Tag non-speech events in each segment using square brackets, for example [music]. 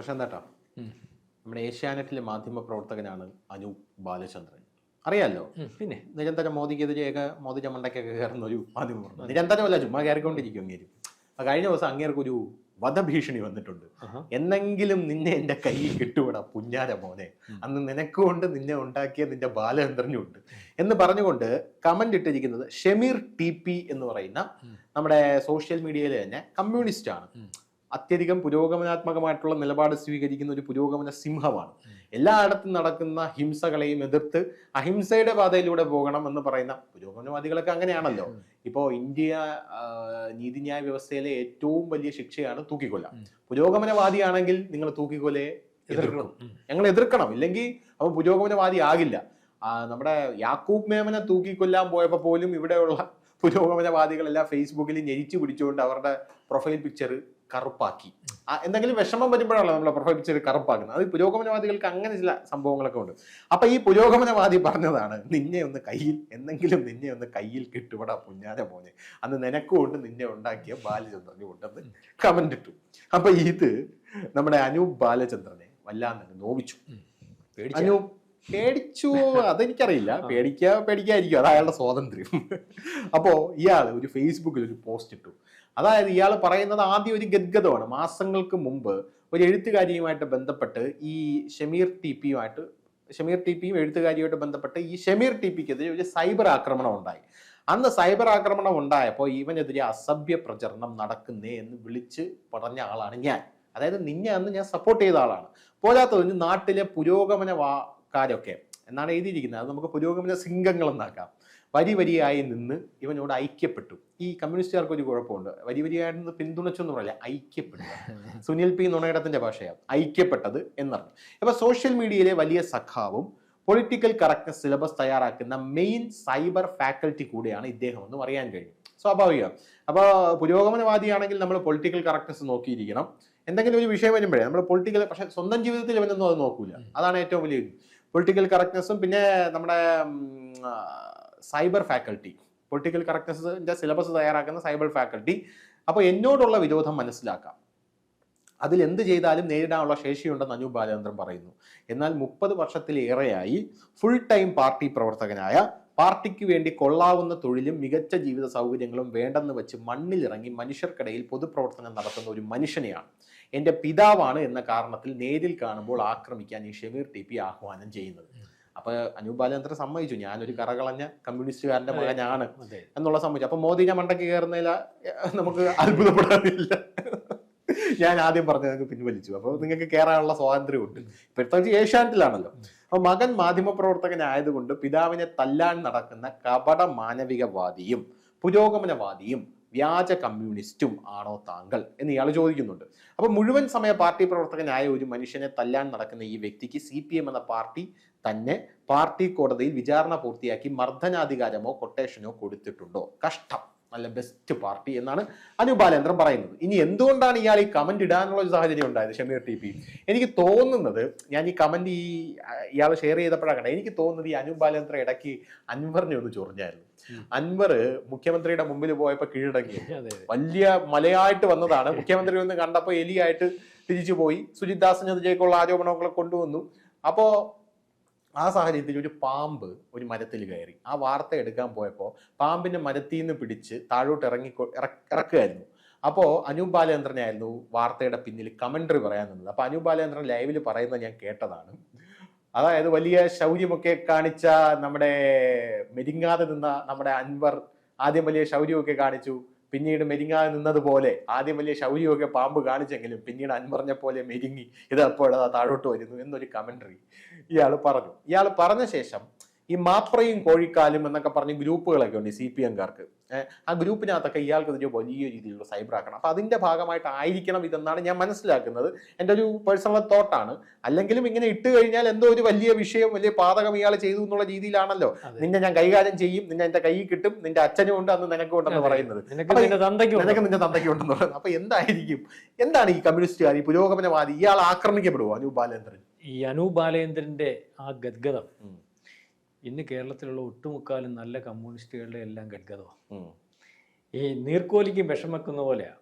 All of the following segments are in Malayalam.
പക്ഷെ എന്താട്ടോ നമ്മുടെ ഏഷ്യാനെറ്റിലെ മാധ്യമ പ്രവർത്തകനാണ് അനു ബാലചന്ദ്രൻ. അറിയാലോ? പിന്നെ നിരന്തരം മോദിക്കെതിരെയൊക്കെ മോദി ചമ്മണ്ടയ്ക്കൊക്കെ കയറുന്ന ഒരു മാധ്യമ നിരന്തരമല്ല ചുമ്മാ കയറിക്കൊണ്ടിരിക്കും അങ്ങേര്. കഴിഞ്ഞ ദിവസം അങ്ങേർക്ക് ഒരു വധഭീഷണി വന്നിട്ടുണ്ട്. എന്നെങ്കിലും നിന്നെ എന്റെ കയ്യിൽ കിട്ടുവിടാ പുഞ്ഞാര മോനെ. അന്ന് നിനക്കുകൊണ്ട് നിന്നെ ഉണ്ടാക്കിയ നിന്റെ ബാലചന്ദ്രനുണ്ട്. എന്ന് പറഞ്ഞുകൊണ്ട് കമന്റ് ഇട്ടിരിക്കുന്നത് ഷമീർ ടി പി എന്ന് പറയുന്ന നമ്മുടെ സോഷ്യൽ മീഡിയയിൽ തന്നെ കമ്മ്യൂണിസ്റ്റ് ആണ്. അത്യധികം പുരോഗമനാത്മകമായിട്ടുള്ള നിലപാട് സ്വീകരിക്കുന്ന ഒരു പുരോഗമന സിംഹമാണ്. എല്ലായിടത്തും നടക്കുന്ന ഹിംസകളെയും എതിർത്ത് അഹിംസയുടെ പാതയിലൂടെ പോകണം എന്ന് പറയുന്ന പുരോഗമനവാദികളൊക്കെ അങ്ങനെയാണല്ലോ. ഇപ്പോൾ ഇപ്പോ ഇന്ത്യ നീതിന്യായ വ്യവസ്ഥയിലെ ഏറ്റവും വലിയ ശിക്ഷയാണ് തൂക്കിക്കൊല്ല. പുരോഗമനവാദിയാണെങ്കിൽ നിങ്ങൾ തൂക്കിക്കൊലയെ എതിർക്കണം. ഞങ്ങൾ എതിർക്കണം. ഇല്ലെങ്കിൽ അവൻ പുരോഗമനവാദി ആകില്ല. നമ്മുടെ യാക്കൂബ് മേമനെ തൂക്കിക്കൊല്ലാൻ പോയപ്പോൾ പോലും ഇവിടെയുള്ള പുരോഗമനവാദികളെല്ലാം ഫേസ്ബുക്കിൽ ഞെരിച്ചു പിടിച്ചുകൊണ്ട് അവരുടെ പ്രൊഫൈൽ പിക്ചർ കറുപ്പാക്കി. എന്തെങ്കിലും വിഷമം വരുമ്പോഴാണല്ലോ നമ്മളെ പ്രൊഫൈൽ കറുപ്പാക്കുന്നത്. അത് പുരോഗമനവാദികൾക്ക് അങ്ങനെ ചില സംഭവങ്ങളൊക്കെ ഉണ്ട് അപ്പൊ ഈ പുരോഗമനവാദി പറഞ്ഞതാണ് നിന്നെ ഒന്ന് കയ്യിൽ എന്തെങ്കിലും നിന്നെ ഒന്ന് കയ്യിൽ കിട്ടുവട പുഞ്ഞാര മോനെ. അന്ന് നിനക്കുകൊണ്ട് നിന്നെ ഉണ്ടാക്കിയ ബാലചന്ദ്രനെ ഉണ്ടെന്ന് കമന്റ് ഇട്ടു. അപ്പൊ ഇത് നമ്മുടെ അനൂപ് ബാലചന്ദ്രനെ വല്ലാതെ നോവിച്ചു. പേടിച്ചാ? പേടിച്ചു അതെനിക്കറിയില്ല. പേടിക്കാ പേടിക്കായിരിക്കും അത് അയാളുടെ സ്വാതന്ത്ര്യം. [laughs] അപ്പോ ഇയാൾ ഒരു ഫേസ്ബുക്കിൽ ഒരു പോസ്റ്റ് ഇട്ടു. അതായത് ഇയാൾ പറയുന്നത് ആദ്യം ഒരു ഗദ്ഗതമാണ് മാസങ്ങൾക്ക് മുമ്പ് ഒരു എഴുത്തുകാരിയുമായിട്ട് ബന്ധപ്പെട്ട് ഈ ഷമീർ ടി പിയുമായിട്ട് ഷമീർ ടി പിയും എഴുത്തുകാരിയുമായിട്ട് ബന്ധപ്പെട്ട് ഈ ഷമീർ ടി പിക്കെതിരെ ഒരു സൈബർ ആക്രമണം ഉണ്ടായി. അന്ന് സൈബർ ആക്രമണം ഉണ്ടായപ്പോൾ ഇവനെതിരെ അസഭ്യ പ്രചരണം നടക്കുന്നേ എന്ന് വിളിച്ച് പറഞ്ഞ ആളാണ് ഞാൻ. അതായത് നിന്നെ അന്ന് ഞാൻ സപ്പോർട്ട് ചെയ്ത ആളാണ്. പോരാത്തതിന് നാട്ടിലെ പുരോഗമനവാക്കാരൊക്കെ എന്നാണ് എഴുതിയിരിക്കുന്നത്. അത് നമുക്ക് പുരോഗമന സിംഗങ്ങൾ എന്നാക്കാം വരി വരിയായി നിന്ന് ഇവനോട് ഐക്യപ്പെട്ടു. ഈ കമ്മ്യൂണിസ്റ്റുകാർക്ക് ഒരു കുഴപ്പമുണ്ട്. വരി വരിയായി നിന്ന് പിന്തുണച്ചു എന്ന് പറയില്ല ഐക്യപ്പെട്ടു [laughs] സുനിൽ പി നുണയിടത്തിന്റെ ഭാഷയാണ്. ഐക്യപ്പെട്ടത് എന്നറിഞ്ഞു അപ്പൊ സോഷ്യൽ മീഡിയയിലെ വലിയ സഖാവും പൊളിറ്റിക്കൽ കറക്റ്റ് സിലബസ് തയ്യാറാക്കുന്ന മെയിൻ സൈബർ ഫാക്കൽറ്റി കൂടിയാണ് ഇദ്ദേഹം എന്ന് അറിയാൻ കഴിയും. സ്വാഭാവികം. അപ്പോൾ പുരോഗമനവാദിയാണെങ്കിൽ നമ്മൾ പൊളിറ്റിക്കൽ കറക്റ്റ്നസ് നോക്കിയിരിക്കണം. എന്തെങ്കിലും ഒരു വിഷയം വരുമ്പോഴേ നമ്മൾ പൊളിറ്റിക്കൽ പക്ഷെ സ്വന്തം ജീവിതത്തിൽ ഇവനൊന്നും അത് നോക്കൂല. അതാണ് ഏറ്റവും വലിയ പൊളിറ്റിക്കൽ കറക്റ്റ്നസ്സും പിന്നെ നമ്മുടെ സൈബർ ഫാക്കൽറ്റി പൊളിറ്റിക്കൽ കറക്റ്റ്നെസ്സിന്റെ സിലബസ് തയ്യാറാക്കുന്ന സൈബർ ഫാക്കൽറ്റി അപ്പോൾ എന്നോടുള്ള വിരോധം മനസ്സിലാക്കാം. അതിൽ എന്ത് ചെയ്താലും നേരിടാനുള്ള ശേഷിയുണ്ടെന്ന് അനൂപ് ബാലചന്ദ്രൻ പറയുന്നു. എന്നാൽ മുപ്പത് വർഷത്തിലേറെയായി ഫുൾ ടൈം പാർട്ടി പ്രവർത്തകനായ പാർട്ടിക്ക് വേണ്ടി കൊള്ളാവുന്ന തൊഴിലും മികച്ച ജീവിത സൗകര്യങ്ങളും വേണ്ടെന്ന് വെച്ച് മണ്ണിലിറങ്ങി മനുഷ്യർക്കിടയിൽ പൊതുപ്രവർത്തനം നടത്തുന്ന ഒരു മനുഷ്യനെയാണ്. എന്റെ പിതാവാണ് എന്ന കാരണത്തിൽ നേരിൽ കാണുമ്പോൾ ആക്രമിക്കാൻ ഈ ഷമീർ ടി പി ആഹ്വാനം ചെയ്യുന്നത്. അപ്പൊ അനൂപ് ബാലചന്ദ്രൻ സമ്മതിച്ചു. ഞാനൊരു കറകളഞ്ഞ കമ്മ്യൂണിസ്റ്റുകാരന്റെ മകനാണ് എന്നുള്ള സമ്മതിച്ചു. അപ്പൊ മോദി ഞാൻ മണ്ടയ്ക്ക് കയറുന്നതില നമുക്ക് അത്ഭുതപ്പെടാനില്ല. ഞാൻ ആദ്യം പറഞ്ഞത് പിൻവലിച്ചു. അപ്പോൾ നിങ്ങൾക്ക് കയറാനുള്ള സ്വാതന്ത്ര്യമുണ്ട്. ഇപ്പോഴത്തെ ഏഷ്യാനെറ്റിലാണല്ലോ. അപ്പൊ മകൻ മാധ്യമപ്രവർത്തകനായതുകൊണ്ട് പിതാവിനെ തല്ലാൻ നടക്കുന്ന കപട മാനവികവാദിയും പുരോഗമനവാദിയും വ്യാജ കമ്മ്യൂണിസ്റ്റും ആണോ താങ്കൾ എന്ന് ഇയാൾ ചോദിക്കുന്നുണ്ട്. അപ്പൊ മുഴുവൻ സമയ പാർട്ടി പ്രവർത്തകനായ ഒരു മനുഷ്യനെ തല്ലാൻ നടക്കുന്ന ഈ വ്യക്തിക്ക് സി പി എം എന്ന പാർട്ടി തന്നെ പാർട്ടി കോടതിയിൽ വിചാരണ പൂർത്തിയാക്കി മർദ്ദനാധികാരമോ കൊട്ടേഷനോ കൊടുത്തിട്ടുണ്ടോ? കഷ്ടം. നല്ല ബെസ്റ്റ് പാർട്ടി എന്നാണ് അനു ബാലേന്ദ്രൻ പറയുന്നത്. ഇനി എന്തുകൊണ്ടാണ് ഇയാൾ ഈ കമന്റ് ഇടാനുള്ള ഒരു സാഹചര്യം ഉണ്ടായത്? ഷമീർ ടി പി എനിക്ക് തോന്നുന്നത് ഞാൻ ഈ കമന്റ് ഈ ഇയാൾ ഷെയർ ചെയ്തപ്പോഴാണ് എനിക്ക് തോന്നുന്നത് ഈ അനു ബാലേന്ദ്ര ഇടയ്ക്ക് അൻവറിനെ ഒന്ന് ചൊറിഞ്ഞായിരുന്നു. അൻവർ മുഖ്യമന്ത്രിയുടെ മുമ്പിൽ പോയപ്പോൾ കീഴടങ്ങി. [laughs] വലിയ മലയായിട്ട് വന്നതാണ്. മുഖ്യമന്ത്രി ഒന്ന് കണ്ടപ്പോൾ എലിയായിട്ട് തിരിച്ചു പോയി. സുജിത് ദാസിനെതിരേക്കുള്ള ആരോപണങ്ങളൊക്കെ കൊണ്ടുവന്നു. അപ്പോ ആ സാഹചര്യത്തിൽ ഒരു പാമ്പ് ഒരു മരത്തിൽ കയറി. ആ വാർത്ത എടുക്കാൻ പോയപ്പോൾ പാമ്പിന്റെ മരത്തിൽ നിന്ന് പിടിച്ച് താഴോട്ട് ഇറങ്ങി ഇറക്കുകയായിരുന്നു. അപ്പോൾ അനൂപ് ബാലചന്ദ്രനായിരുന്നു വാർത്തയുടെ പിന്നിൽ കമന്ററി പറയാൻ നിന്നത്. അപ്പോൾ അനൂപ് ബാലചന്ദ്രൻ ലൈവിൽ പറയുന്നത് ഞാൻ കേട്ടതാണ്. അതായത് വലിയ ശൗര്യമൊക്കെ കാണിച്ച നമ്മുടെ മെരിങ്ങാതെ നിന്ന നമ്മുടെ അൻവർ ആദ്യം വലിയ ശൗര്യമൊക്കെ കാണിച്ചു. പിന്നീട് മെരിങ്ങാതെ നിന്നതുപോലെ ആദ്യം വലിയ ശൗര്യമൊക്കെ പാമ്പ് കാണിച്ചെങ്കിലും പിന്നീട് അൻപറഞ്ഞ പോലെ മെരിങ്ങി ഇത് അപ്പോഴതാ താഴോട്ട് വരുന്നു എന്നൊരു കമന്ററി ഇയാൾ പറഞ്ഞു. ഇയാൾ പറഞ്ഞ ശേഷം ഈ മാപ്രയും കോഴിക്കാലും എന്നൊക്കെ പറഞ്ഞ് ഗ്രൂപ്പുകളൊക്കെ ഉണ്ട് സി പി എംകാർക്ക് ആ ഗ്രൂപ്പിനകത്തൊക്കെ ഇയാൾക്കെതിരെ വലിയ രീതിയിലുള്ള സൈബർ ആക്കണം. അപ്പം അതിന്റെ ഭാഗമായിട്ടായിരിക്കണം ഇതെന്നാണ് ഞാൻ മനസ്സിലാക്കുന്നത്. എന്റെ ഒരു പേഴ്സണൽ തോട്ടാണ് അല്ലെങ്കിലും ഇങ്ങനെ ഇട്ട് കഴിഞ്ഞാൽ എന്തോ ഒരു വലിയ വിഷയം വലിയ പാതകം ഇയാൾ ചെയ്തു എന്നുള്ള രീതിയിലാണല്ലോ. നിന്നെ ഞാൻ കൈകാര്യം ചെയ്യും നിന്നെ എന്റെ കൈ കിട്ടും നിന്റെ അച്ഛനും ഉണ്ട് അന്ന് നിനക്കും ഉണ്ടെന്ന് പറയുന്നത്. നിനക്ക് നിന്റെ തന്തയ്ക്കും ഉണ്ടെന്ന് പറയുന്നത്. അപ്പം എന്തായിരിക്കും? എന്താണ് ഈ കമ്മ്യൂണിസ്റ്റുകാർ ഈ പുരോഗമനവാദി ഇയാൾ ആക്രമിക്കപ്പെടുവോ? അനൂപ് ബാലേന്ദ്രൻ. ഈ അനൂപ് ബാലേന്ദ്രന്റെ ആ ഗദ്ഗതം. ഇന്ന് കേരളത്തിലുള്ള ഒട്ടുമുക്കാലും നല്ല കമ്മ്യൂണിസ്റ്റുകളുടെ എല്ലാം ഗഡ്ഗതമാണ് ഈ നീർക്കോലിക്ക് വിഷം വെക്കുന്ന പോലെയാ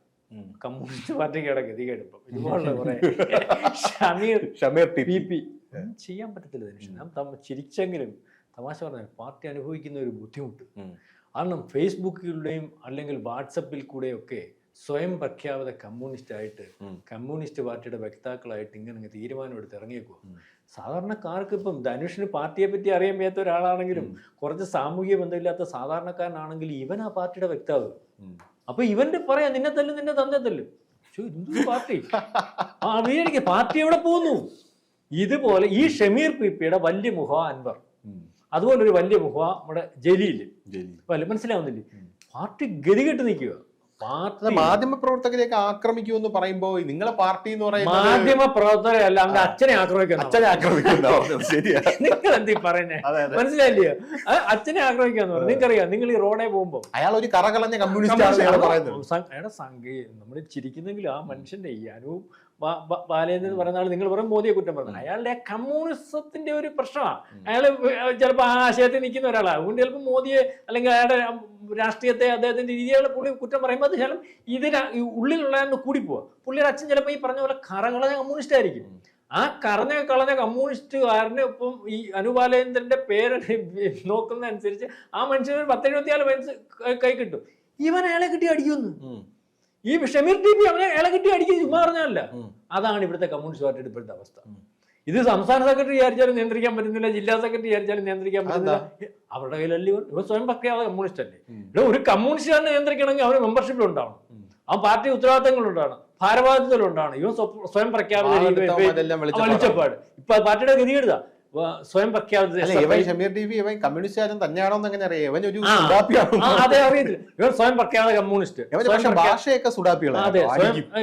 കമ്മ്യൂണിസ്റ്റ് പാർട്ടിക്കാണ് ഗതികേട് ഇപ്പം ഇതുപോലുള്ള കുറെ ഷമീർ ഷമീർ പി. പി ചെയ്യാൻ പറ്റത്തില്ല ചിരിച്ചെങ്കിലും തമാശ പറഞ്ഞ പാർട്ടി അനുഭവിക്കുന്ന ഒരു ബുദ്ധിമുട്ട്. കാരണം ഫേസ്ബുക്കിലൂടെയും അല്ലെങ്കിൽ വാട്സപ്പിൽ കൂടെയൊക്കെ സ്വയം പ്രഖ്യാപിത കമ്മ്യൂണിസ്റ്റ് ആയിട്ട് കമ്മ്യൂണിസ്റ്റ് പാർട്ടിയുടെ വക്താക്കളായിട്ട് ഇങ്ങനെ തീരുമാനം എടുത്ത് ഇറങ്ങിയേക്കുക. സാധാരണക്കാർക്ക് ഇപ്പം ധനുഷിന് പാർട്ടിയെ പറ്റി അറിയാൻ വയ്യാത്ത ഒരാളാണെങ്കിലും കുറച്ച് സാമൂഹിക ബന്ധമില്ലാത്ത സാധാരണക്കാരനാണെങ്കിൽ ഇവൻ ആ പാർട്ടിയുടെ വ്യക്താവ്. അപ്പൊ ഇവന്റെ പറയാ നിന്നെ തല്ലും നിന്നെ തന്നെ തല്ലും ഹിന്ദു പാർട്ടി? ആ വീടിക്ക് പാർട്ടി എവിടെ പോകുന്നു. ഇതുപോലെ ഈ ഷമീർ പിപ്പിയുടെ വലിയ മുഹ അൻവർ. അതുപോലെ ഒരു വലിയ മുഖ നമ്മുടെ ജലീൽ മനസ്സിലാവുന്നില്ലേ? പാർട്ടി ഗതികെട്ട് നിൽക്കുക. മാധ്യമ പ്രവർത്തകരെയൊക്കെ ആക്രമിക്കുമെന്ന് പറയുമ്പോ നിങ്ങളെ പാർട്ടി എന്ന് പറയുന്നത് മാധ്യമ പ്രവർത്തകരല്ല അവന്റെ അച്ഛനെ ആക്രമിക്കുന്നു അച്ഛനെ ആക്രമിക്കുന്നു [laughs] ശരിയാ. നിങ്ങൾ എന്തീ പറയുന്നേ മനസ്സിലായില്ലയോ അച്ഛനെ ആക്രമിക്കാന്ന് പറഞ്ഞു നിങ്ങൾക്കറിയാം? നിങ്ങൾ ഈ റോഡേ പോകുമ്പോ അയാൾ ഒരു കറകളഞ്ഞ കമ്മ്യൂണിസ്റ്റ് അയാളുടെ സംഖ്യ നമ്മൾ ചിരിക്കുന്നെങ്കിൽ ആ മനുഷ്യന്റെ ഈ അനു ബാ- ബാ- ബാലേന്ദ്രൻ പറയുന്ന ആൾ നിങ്ങൾ പറയും മോദിയെ കുറ്റം പറഞ്ഞു അയാളുടെ കമ്മ്യൂണിസത്തിന്റെ ഒരു പ്രശ്നമാണ് അയാൾ ചിലപ്പോൾ ആ ആശയത്തിൽ നിൽക്കുന്ന ഒരാളാണ് അതുകൊണ്ട് ചിലപ്പോൾ മോദിയെ അല്ലെങ്കിൽ അയാളുടെ രാഷ്ട്രീയത്തെ അദ്ദേഹത്തിന്റെ രീതികളെ പുള്ളി കുറ്റം പറയുമ്പോൾ അത് ചിലപ്പോൾ ഇതിന് ഉള്ളിലുള്ള കൂടി പോവുക പുള്ളിയുടെ അച്ഛൻ ചിലപ്പോൾ ഈ പറഞ്ഞ പോലെ കറകളഞ്ഞ കമ്മ്യൂണിസ്റ്റ് ആയിരിക്കും. ആ കറഞ്ഞ കളഞ്ഞ കമ്മ്യൂണിസ്റ്റുകാരന് ഇപ്പം ഈ അനുബാലേന്ദ്രന്റെ പേര് [laughs] നോക്കുന്നതനുസരിച്ച് ആ മനുഷ്യന് ഒരു പത്തെഴുപത്തിയാൽ വയസ്സ് കൈ- കിട്ടും. ഇവൻ അയാളെ കിട്ടി അടിക്കുന്നു ഈ ഷമീർ ടി പി അവനെ അയാളെ കിട്ടി അടിക്കുന്നു ചുമ്മാ പറഞ്ഞല്ല അതാണ് ഇവിടുത്തെ കമ്മ്യൂണിസ്റ്റ് പാർട്ടിയുടെ ഇപ്പോഴത്തെ അവസ്ഥ. ഇത് സംസ്ഥാന സെക്രട്ടറി വിചാരിച്ചാലും നിയന്ത്രിക്കാൻ പറ്റുന്നില്ല ജില്ലാ സെക്രട്ടറി വിചാരിച്ചാലും നിയന്ത്രിക്കാൻ പറ്റുന്നില്ല. അവരുടെ കയ്യിലല്ലേ ഇവൻ സ്വയം പ്രഖ്യാപിത കമ്മ്യൂണിസ്റ്റ് അല്ലേ ഇവിടെ ഒരു കമ്മ്യൂണിസ്റ്റുകാരനെ നിയന്ത്രിക്കണമെങ്കിൽ അവന് മെമ്പർഷിപ്പിൽ ഉണ്ടാവണം. അവൻ പാർട്ടി ഉത്തരവാദിത്തങ്ങളുണ്ടാണ്. ഭാരവാദിത്തങ്ങളുണ്ടാണ് ഇവൻ സ്വ- സ്വയം പ്രഖ്യാപിത. വെളിച്ചപ്പാട്. ഇപ്പൊ പാർട്ടിയുടെ ഗതികെടുതാ സ്വയം ഇവൻ ഷമീർ ടി വി ഇവൻ കമ്മ്യൂണിസ്റ്റുകാരൻ തന്നെയാണോ എന്ന് എങ്ങനെ അറിയാം ഇവൻ ഒരു. അതെ അറിയത്തില്ല. ഇവൻ സ്വയം പ്രഖ്യാപിത കമ്മ്യൂണിസ്റ്റ്. ഭാഷയൊക്കെ സുഡാപ്പികളാണ്.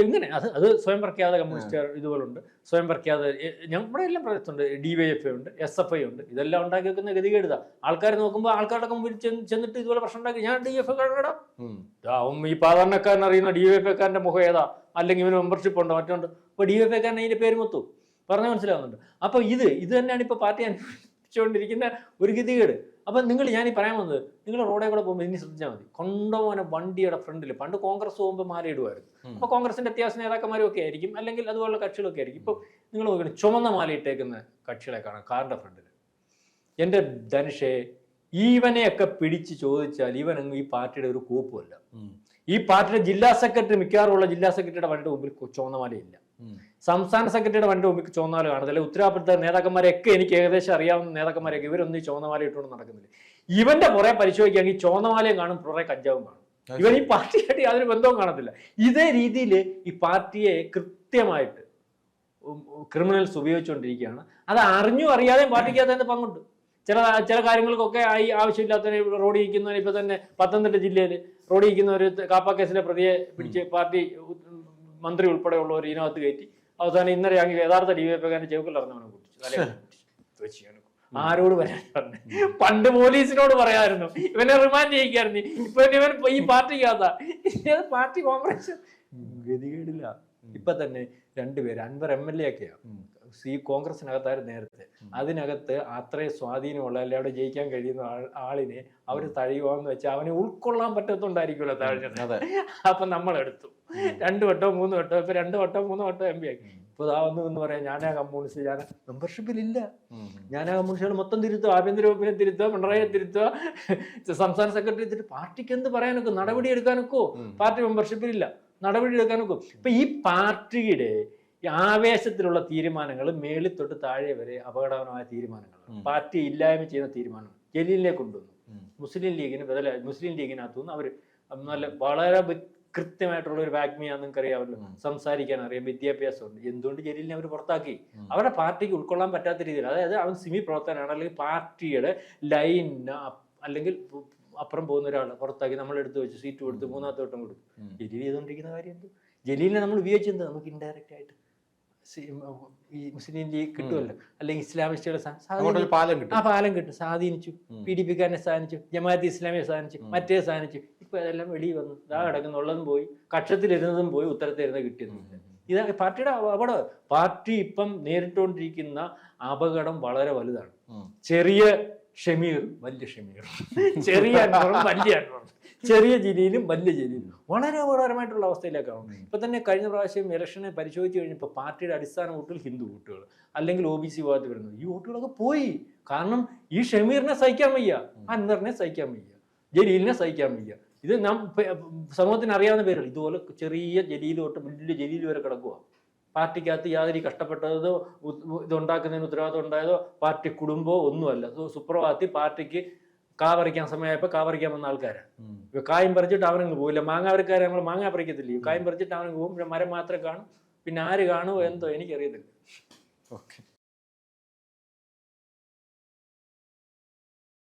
ഇങ്ങനെ. അത് അത് സ്വയം പ്രഖ്യാപിത കമ്മ്യൂണിസ്റ്റ് ഇതുപോലുണ്ട്. സ്വയം പ്രഖ്യാപിത നമ്മുടെ എല്ലാം പ്രദേശത്തുണ്ട്. ഡി വൈ എഫ് ഐ ഉണ്ട് എസ് എഫ് ഐ ഉണ്ട്. ഇതെല്ലാം ഉണ്ടാക്കി വെക്കുന്ന ഗതികേടുതാ. ആൾക്കാർ നോക്കുമ്പോൾ ആൾക്കാരുടെ മുമ്പിൽ ചെന്നിട്ട് ഇതുപോലെ പ്രശ്നം ഉണ്ടാക്കി. ഞാൻ ഡി എഫ് ഐ ഈ സാധാരണക്കാരൻ അറിയുന്ന ഡി വൈ എഫ് ഐക്കാരന്റെ മുഖം ഏതാ? അല്ലെങ്കിൽ ഇവന് മെമ്പർഷിപ്പ് ഉണ്ടോ? മറ്റുണ്ട് അപ്പൊ ഡി എഫ് ഐക്കാരൻ അതിന്റെ പേര് മൊത്തു പറഞ്ഞ മനസ്സിലാവുന്നുണ്ട്. അപ്പോൾ ഇത് ഇത് തന്നെയാണ് ഇപ്പൊ പാർട്ടി അനുഭവിച്ചുകൊണ്ടിരിക്കുന്ന ഒരു ഗതികേട്. അപ്പൊ നിങ്ങൾ ഞാൻ ഈ പറയാൻ വന്നത് നിങ്ങൾ റോഡേ കൂടെ പോകുമ്പോൾ ഇനി ശ്രദ്ധിച്ചാൽ മതി. കൊണ്ടുപോകാൻ വണ്ടിയുടെ ഫ്രണ്ടിൽ പണ്ട് കോൺഗ്രസ് പോകുമ്പോൾ മാല ഇടുമായിരുന്നു അപ്പൊ കോൺഗ്രസിന്റെ അത്യാവശ്യ നേതാക്കന്മാരും ഒക്കെ ആയിരിക്കും അല്ലെങ്കിൽ അതുപോലുള്ള കക്ഷികളൊക്കെ ആയിരിക്കും. ഇപ്പൊ നിങ്ങൾ നോക്കണം ചുമന്ന മാല ഇട്ടേക്കുന്ന കക്ഷികളെ കാണാം കാറിന്റെ ഫ്രണ്ടിൽ എന്റെ ധനുഷേ ഈവനെയൊക്കെ പിടിച്ച് ചോദിച്ചാൽ ഇവൻ ഈ പാർട്ടിയുടെ ഒരു കൂപ്പുമല്ല. ഈ പാർട്ടിയുടെ ജില്ലാ സെക്രട്ടറി മിക്കവാറുള്ള ജില്ലാ സെക്രട്ടറിയുടെ വണ്ടിയുടെ മുമ്പിൽ കൊ- ചുവന്ന സംസ്ഥാന സെക്രട്ടറിയുടെ വണ്ടിയുടെ മുമ്പിൽ ചുവന്ന കാണുന്നത്. കാണത്തില്ല അല്ലെങ്കിൽ ഉത്തരവാദിത്ത നേതാക്കന്മാരെയൊക്കെ എനിക്ക് ഏകദേശം അറിയാവുന്ന നേതാക്കന്മാരെയൊക്കെ ഇവരൊന്നും ഈ ചോന്നമാല ഇട്ടുകൊണ്ട് നടക്കുന്നില്ല. ഇവന്റെ പുറകെ പരിശോധിക്കുകയാണെങ്കിൽ ചുവന്ന മാലയും കാണും പുറകെ കഞ്ചാവും കാണും. ഇവൻ ഈ പാർട്ടിയായിട്ട് യാതൊരു ബന്ധവും കാണത്തില്ല. ഇതേ രീതിയിൽ ഈ പാർട്ടിയെ കൃത്യമായിട്ട് ക്രിമിനൽസ് ഉപയോഗിച്ചുകൊണ്ടിരിക്കുകയാണ്. അത് അറിഞ്ഞു അറിയാതെയും പാർട്ടിക്കകത്ത് തന്നെ പങ്കുണ്ട്. ചില ചില കാര്യങ്ങൾക്കൊക്കെ ആയി ആവശ്യമില്ലാത്ത റോഡ് ഇരിക്കുന്നതിന് ഇപ്പൊ തന്നെ പത്തനംതിട്ട ജില്ലയിൽ റോഡിൽ ഇരിക്കുന്ന ഒരു കാപ്പ കേസിലെ പ്രതിയെ പിടിച്ച് പാർട്ടി മന്ത്രി മന്ത്രി ഒരു ഇതിനകത്ത് കയറ്റി. അവസാനം ഇന്നലെ അങ്ങ് യഥാർത്ഥ ഡി വൈ കുത്തിച്ച്. ഇത് ചെയ്യാനൊക്കും. ആരോട് പറയാൻ പറഞ്ഞു? പണ്ട് പോലീസിനോട് പറയായിരുന്നു. ഇവനെ റിമാൻഡ് ചെയ്യിക്കായിരുന്നു ഇപ്പൊ ഇവൻ ഈ പാർട്ടിക്കകത്ത. പാർട്ടി കോൺഗ്രസ്. ഗതികേടില്ല. ഇപ്പൊ തന്നെ രണ്ടുപേര് അൻവർ എം എൽ എ ഒക്കെയാ. ഉം. സി കോൺഗ്രസിനകത്തായിരുന്നു നേരത്തെ. അതിനകത്ത് അത്രയും സ്വാധീനമുള്ള അല്ലെ അവിടെ ജയിക്കാൻ കഴിയുന്ന ആളിനെ അവർ തഴയുവാന്ന് വെച്ചാൽ അവനെ ഉൾക്കൊള്ളാൻ പറ്റത്തുണ്ടായിരിക്കുമല്ലോ താഴ്ചത് അതെ. [laughs] അപ്പൊ നമ്മളെടുത്തു. രണ്ടു വട്ടോ മൂന്ന് വട്ടോ ഇപ്പൊ രണ്ട് വട്ടോ മൂന്ന് വട്ടോ എം പി ആക്കി ഇപ്പൊ ഇതാ വന്നു എന്ന് പറയാം ഞാനാ കമ്മ്യൂണിസ്റ്റ് ഞാൻ മെമ്പർഷിപ്പിൽ ഇല്ല ഞാൻ ആ കമ്മ്യൂണിസ്റ്റുകൾ മൊത്തം തിരുത്തുക ആഭ്യന്തര വകുപ്പിനെ തിരുത്തുക പിണറായിയെ തിരുത്തുക [laughs] സംസ്ഥാന സെക്രട്ടറി തിരുത്തി പാർട്ടിക്ക് എന്ത് പറയാനൊക്കെ നടപടി എടുക്കാനൊക്കോ? പാർട്ടി മെമ്പർഷിപ്പിൽ ഇല്ല നടപടി എടുക്കാനൊക്കെ? ഇപ്പൊ ഈ പാർട്ടിയുടെ ഈ ആവേശത്തിലുള്ള തീരുമാനങ്ങൾ മേളിൽ തൊട്ട് താഴെ വരെ അപകടകരമായ തീരുമാനങ്ങൾ പാർട്ടി ഇല്ലായ്മ ചെയ്യുന്ന തീരുമാനം ജലീലിനെ കൊണ്ടുവന്നു. മുസ്ലിം ലീഗിന് ബദല മുസ്ലിം ലീഗിനകത്തു നിന്ന് അവർ നല്ല വളരെ കൃത്യമായിട്ടുള്ള ഒരു വാഗ്മിയാണെന്ന് നിങ്ങൾക്ക് അറിയാമല്ലോ. സംസാരിക്കാൻ അറിയാം വിദ്യാഭ്യാസമുണ്ട്. എന്തുകൊണ്ട് ജലീലിനെ അവർ പുറത്താക്കി? അവരുടെ പാർട്ടിക്ക് ഉൾക്കൊള്ളാൻ പറ്റാത്ത രീതിയിൽ അതായത് അവൻ സിമി പ്രവർത്തനമാണ് അല്ലെങ്കിൽ പാർട്ടിയുടെ ലൈൻ അല്ലെങ്കിൽ അപ്പുറം പോകുന്ന ഒരാൾ പുറത്താക്കി നമ്മൾ എടുത്തു വെച്ച് സീറ്റ് കൊടുത്ത് മൂന്നാമത്തെ വട്ടം കൊടുത്തു. ജലീൽ ചെയ്തുകൊണ്ടിരിക്കുന്ന കാര്യം എന്ത്? ജലീലിനെ നമ്മൾ ഉപയോഗിച്ചെന്ത് നമുക്ക് ഇൻഡയറക്റ്റ് ആയിട്ട്. ഈ മുസ്ലിം ലീഗ് കിട്ടുമല്ലോ. അല്ലെങ്കിൽ ഇസ്ലാമിസ്റ്റുകളെ സ്വാധീനിച്ചു. ആ പാലം കിട്ടും. സ്വാധീനിച്ചു. പി ഡി പിക്കാരനെ സാധിച്ചു ജമാഅത്ത് ഇസ്ലാമിയെ സാധിച്ചു മറ്റേ സാധിച്ചു ഇപ്പൊ അതെല്ലാം വെളിയിൽ വന്നു. ഇതാ കിടക്കുന്നുള്ളതും പോയി. കക്ഷത്തിലിരുന്നതും പോയി ഉത്തരത്തിരുന്ന കിട്ടിയതും. ഇല്ല. ഇത് പാർട്ടിയുടെ അപകടം പാർട്ടി ഇപ്പം നേരിട്ടുകൊണ്ടിരിക്കുന്ന അപകടം വളരെ വലുതാണ്. ചെറിയ ഷമീർ. വലിയ ഷമീർ. ചെറിയ വലിയ ചെറിയ ജില്ലയിലും വലിയ ജില്ലയിലും വളരെ അപകടകരമായിട്ടുള്ള അവസ്ഥയിലേക്കാണ് ഇപ്പൊ തന്നെ കഴിഞ്ഞ പ്രാവശ്യം ഇലക്ഷനെ പരിശോധിച്ച് കഴിഞ്ഞപ്പോൾ പാർട്ടിയുടെ അടിസ്ഥാന വോട്ടുകൾ ഹിന്ദു വോട്ടുകൾ അല്ലെങ്കിൽ ഒ ബി സി വിഭാഗത്തിൽ വരുന്നത്. ഈ വോട്ടുകളൊക്കെ പോയി. കാരണം ഈ ഷമീറിനെ സഹിക്കാൻ വയ്യ അൻവറിനെ സഹിക്കാൻ വയ്യ ജലീലിനെ സഹിക്കാൻ വയ്യ. ഇത് നാം സമൂഹത്തിന് അറിയാവുന്ന പേരുകൾ ഇതുപോലെ ചെറിയ ജലീൽ തൊട്ട് വലിയ ജലീൽ വരെ കിടക്കുക പാർട്ടിക്കകത്ത് യാതൊരു കഷ്ടപ്പെട്ടതോ ഇതുണ്ടാക്കുന്നതിന് ഉത്തരവാദിത്വം ഉണ്ടായതോ പാർട്ടി കുടുംബമോ ഒന്നുമല്ല. സു- സുപ്രഭാതത്തിൽ പാർട്ടിക്ക് കാ പറിക്കാൻ സമയമായപ്പോൾ കാ പറിക്കാൻ വന്ന ആൾക്കാരാണ്. ഇപ്പൊ കായും പറിച്ചിട്ട് അവനങ്ങ് പോയില്ല മാങ്ങ പറിക്കാരെ നമ്മൾ മാങ്ങ പറിക്കത്തില്ല? കായും പറിച്ചിട്ട് അവനങ്ങ് പോകും പിന്നെ മരം മാത്രമേ കാണും. പിന്നെ ആര് കാണുമോ എന്തോ എനിക്കറിയത്തില്ല. ഓക്കെ.